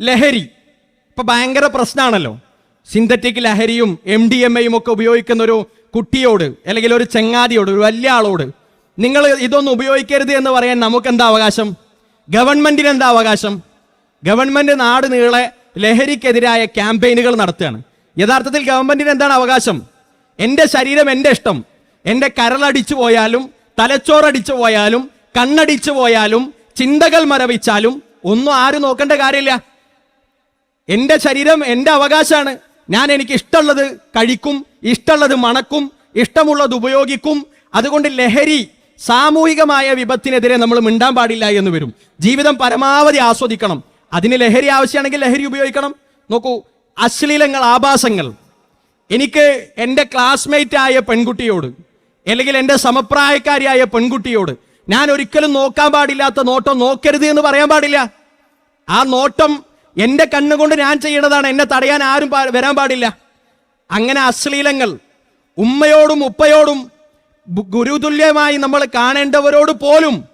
ലഹരി. ഇപ്പൊ ഭയങ്കര പ്രശ്നമാണല്ലോ സിന്തറ്റിക് ലഹരിയും എം ഡി എം എയും ഒക്കെ ഉപയോഗിക്കുന്ന ഒരു കുട്ടിയോട് അല്ലെങ്കിൽ ഒരു ചെങ്ങാതിയോട് ഒരു വലിയ ആളോട് നിങ്ങൾ ഇതൊന്നും ഉപയോഗിക്കരുത് എന്ന് പറയാൻ നമുക്ക് എന്താ അവകാശം? ഗവൺമെന്റിന് എന്താ അവകാശം? ഗവൺമെന്റ് നാട് നീളെ ലഹരിക്കെതിരായ ക്യാമ്പയിനുകൾ നടത്തുകയാണ്. യഥാർത്ഥത്തിൽ ഗവൺമെന്റിന് എന്താണ് അവകാശം? എന്റെ ശരീരം എന്റെ ഇഷ്ടം. എന്റെ കരളടിച്ചു പോയാലും തലച്ചോറടിച്ചു പോയാലും കണ്ണടിച്ചു പോയാലും ചിന്തകൾ മരവിച്ചാലും ഒന്നും ആരും നോക്കേണ്ട കാര്യമില്ല. എന്റെ ശരീരം എന്റെ അവകാശമാണ് ഞാൻ എനിക്ക് ഇഷ്ടമുള്ളത് കഴിക്കും ഇഷ്ടമുള്ളത് മണക്കും ഇഷ്ടമുള്ളത് ഉപയോഗിക്കും. അതുകൊണ്ട് ലഹരി സാമൂഹികമായ വിപത്തിനെതിരെ നമ്മൾ മിണ്ടാൻ പാടില്ല എന്ന് വരും. ജീവിതം പരമാവധി ആസ്വദിക്കണം. അതിന് ലഹരി ആവശ്യമാണെങ്കിൽ ലഹരി ഉപയോഗിക്കണം. നോക്കൂ അശ്ലീലങ്ങൾ ആഭാസങ്ങൾ. എനിക്ക് എന്റെ ക്ലാസ്മേറ്റ് ആയ പെൺകുട്ടിയോട് അല്ലെങ്കിൽ എന്റെ സമപ്രായക്കാരിയായ പെൺകുട്ടിയോട് ഞാൻ ഒരിക്കലും നോക്കാൻ പാടില്ലാത്ത നോട്ടം നോക്കരുത് എന്ന് പറയാൻ പാടില്ല. ആ നോട്ടം എന്റെ കണ്ണുകൊണ്ട് ഞാൻ ചെയ്യണതാണ്. എന്നെ തടയാൻ ആരും വരാൻ പാടില്ല. അങ്ങനെ അശ്ലീലങ്ങൾ ഉമ്മയോടും ഉപ്പയോടും ഗുരുതുല്യമായി നമ്മൾ കാണേണ്ടവരോട് പോലും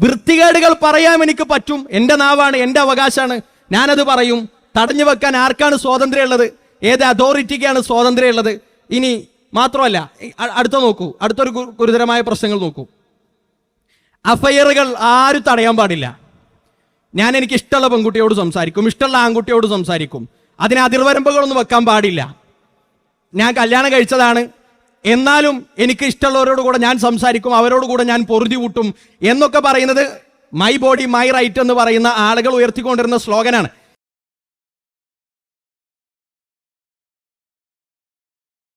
വൃത്തികേടുകൾ പറയാൻ എനിക്ക് പറ്റും. എന്റെ നാവാണ് എന്റെ അവകാശമാണ്. ഞാനത് പറയും. തടഞ്ഞു വെക്കാൻ ആർക്കാണ് സ്വാതന്ത്ര്യമുള്ളത്? ഏത് അതോറിറ്റിക്കാണ് സ്വാതന്ത്ര്യമുള്ളത്? ഇനി മാത്രമല്ല അടുത്ത നോക്കൂ. അടുത്തൊരു ഗുരുതരമായ പ്രശ്നങ്ങൾ നോക്കൂ. അഫയറുകൾ ആരും തടയാൻ പാടില്ല. ഞാൻ എനിക്ക് ഇഷ്ടമുള്ള പെൺകുട്ടിയോട് സംസാരിക്കും ഇഷ്ടമുള്ള ആൺകുട്ടിയോട് സംസാരിക്കും. അതിന് അതിർവരമ്പുകളൊന്നും വെക്കാൻ പാടില്ല. ഞാൻ കല്യാണം കഴിച്ചതാണ്. എന്നാലും എനിക്ക് ഇഷ്ടമുള്ളവരോട് കൂടെ ഞാൻ സംസാരിക്കും അവരോട് കൂടെ ഞാൻ പൊറുതി കൂട്ടും എന്നൊക്കെ പറയുന്നത് മൈ ബോഡി മൈ റൈറ്റ് എന്ന് പറയുന്ന ആളുകൾ ഉയർത്തിക്കൊണ്ടിരുന്ന സ്ലോഗനാണ്